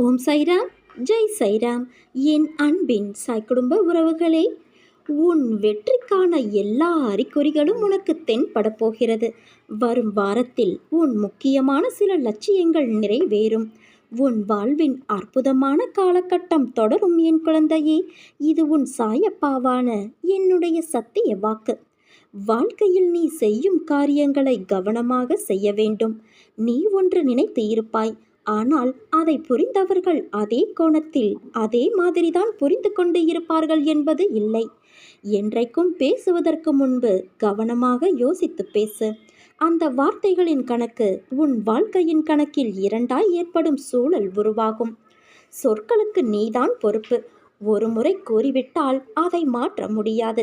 ஓம் சைராம் ஜெய் சைராம். என் அன்பின் சாய் குடும்ப உறவுகளே உன் வெற்றிக்கான எல்லா அறிகுறிகளும் உனக்கு தென்படப் போகிறது. வரும் வாரத்தில் உன் முக்கியமான சில லட்சியங்கள் நிறைவேறும். உன் வாழ்வின் அற்புதமான காலகட்டம் தொடரும் என் குழந்தையே. இது உன் சாயப்பாவான என்னுடைய சத்திய வாக்கு. வாழ்க்கையில் நீ செய்யும் காரியங்களை கவனமாக செய்ய வேண்டும். நீ ஒன்று நினைத்து இருப்பாய். ஆனால் அதை புரிந்தவர்கள் அதே கோணத்தில் அதே மாதிரிதான் புரிந்து கொண்டு இருப்பார்கள் என்பது இல்லை. என்றைக்கும் பேசுவதற்கு முன்பு கவனமாக யோசித்து பேசு. அந்த வார்த்தைகளின் கணக்கு உன் வாழ்க்கையின் கணக்கில் இரண்டாய் ஏற்படும் சூழல் உருவாகும். சொற்களுக்கு நீதான் பொறுப்பு. ஒரு முறை கூறிவிட்டால் அதை மாற்ற முடியாது.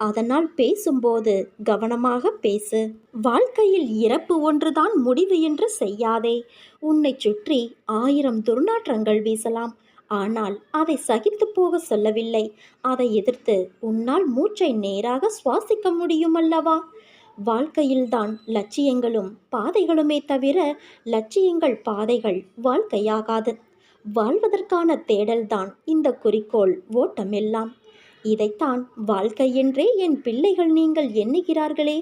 அதனால் பேசும்போது கவனமாக பேசு. வாழ்க்கையில் இறப்பு ஒன்றுதான் முடிவு என்று செய்யாதே. உன்னை சுற்றி ஆயிரம் துர்நாற்றங்கள் வீசலாம். ஆனால் அதை சகித்து போக சொல்லவில்லை. அதை எதிர்த்து உன்னால் மூச்சை நேராக சுவாசிக்க முடியும் அல்லவா வாழ்க்கையில்தான் லட்சியங்களும் பாதைகளுமே தவிர லட்சியங்கள் பாதைகள் வாழ்க்கையாகாது. வாழ்வதற்கான தேடல்தான் இந்த குறிக்கோள் ஓட்டமெல்லாம். இதைத்தான் வாழ்க்கை என்றே என் பிள்ளைகள் நீங்கள் எண்ணுகிறார்களே.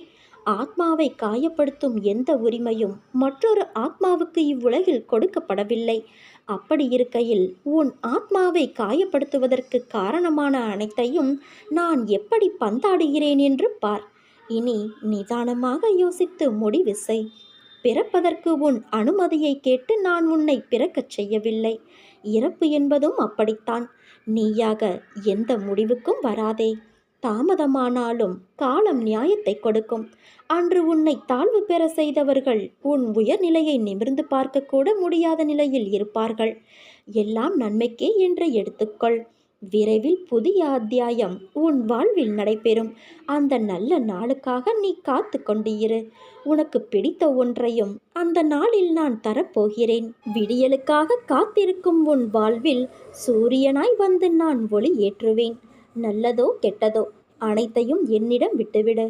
ஆத்மாவை காயப்படுத்தும் எந்த உரிமையும் மற்றொரு ஆத்மாவுக்கு இவ்வுலகில் கொடுக்கப்படவில்லை. அப்படி இருக்கையில் உன் ஆத்மாவை காயப்படுத்துவதற்கு காரணமான அனைத்தையும் நான் எப்படி பந்தாடுகிறேன் என்று பார். இனி நிதானமாக யோசித்து முடிவு செய். பிறப்பதற்கு உன் அனுமதியை கேட்டு நான் உன்னை பிறக்கச் செய்யவில்லை. இறப்பு என்பதும் அப்படித்தான். நீயாக எந்த முடிவுக்கும் வராதே. தாமதமானாலும் காலம் நியாயத்தை கொடுக்கும். அன்று உன்னை தாழ்வு பெற செய்தவர்கள் உன் உயர்நிலையை நிமிர்ந்து பார்க்கக்கூட முடியாத நிலையில் இருப்பார்கள். எல்லாம் நன்மைக்கே என்று எடுத்துக்கொள். விரைவில் புதிய அத்தியாயம் உன் வாழ்வில் நடைபெறும். அந்த நல்ல நாளுக்காக நீ காத்து கொண்டிரு. இரு உனக்கு பிடித்த ஒன்றையும் அந்த நாளில் நான் தரப்போகிறேன். விடியலுக்காக காத்திருக்கும் உன் வாழ்வில் சூரியனாய் வந்து நான் ஒளி ஏற்றுவேன். நல்லதோ கெட்டதோ அனைத்தையும் என்னிடம் விட்டுவிடு.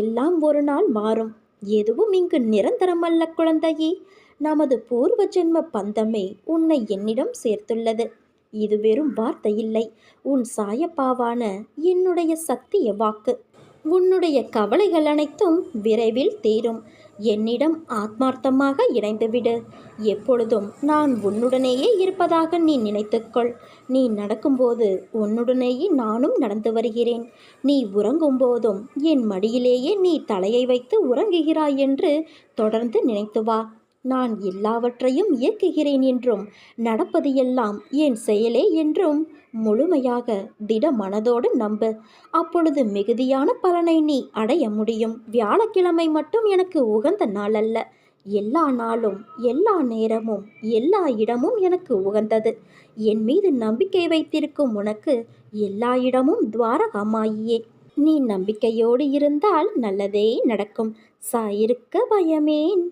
எல்லாம் ஒரு நாள் மாறும். எதுவும் இங்கு நிரந்தரமல்ல குழந்தையே. நமது பூர்வ ஜென்ம பந்தமே உன்னை என்னிடம் சேர்த்துள்ளது. இது வெறும் வார்த்தை இல்லை உன் சாயப்பாவான என்னுடைய சத்திய வாக்கு. உன்னுடைய கவலைகள் அனைத்தும் விரைவில் தீரும். என்னிடம் ஆத்மார்த்தமாக இணைந்துவிடு. எப்பொழுதும் நான் உன்னுடனேயே இருப்பதாக நீ நினைத்துக்கொள். நீ நடக்கும்போது உன்னுடனேயே நானும் நடந்து வருகிறேன். நீ உறங்கும் போதும் என் மடியிலேயே நீ தலையை வைத்து உறங்குகிறாய் என்று தொடர்ந்து நினைத்து வா. நான் எல்லாவற்றையும் இயக்குகிறேன் என்றும் நடப்பது எல்லாம் என் செயலே என்றும் முழுமையாக திட மனதோடு நம்பு. அப்பொழுது மிகுதியான பலனை நீ அடைய முடியும். வியாழக்கிழமை மட்டும் எனக்கு உகந்த நாள் அல்ல எல்லா நாளும் எல்லா நேரமும் எல்லா இடமும் எனக்கு உகந்தது. என் மீது நம்பிக்கை வைத்திருக்கும் உனக்கு எல்லா இடமும் துவாரகமாயியே. நீ நம்பிக்கையோடு இருந்தால் நல்லதே நடக்கும். சாயிருக்க பயமேன்.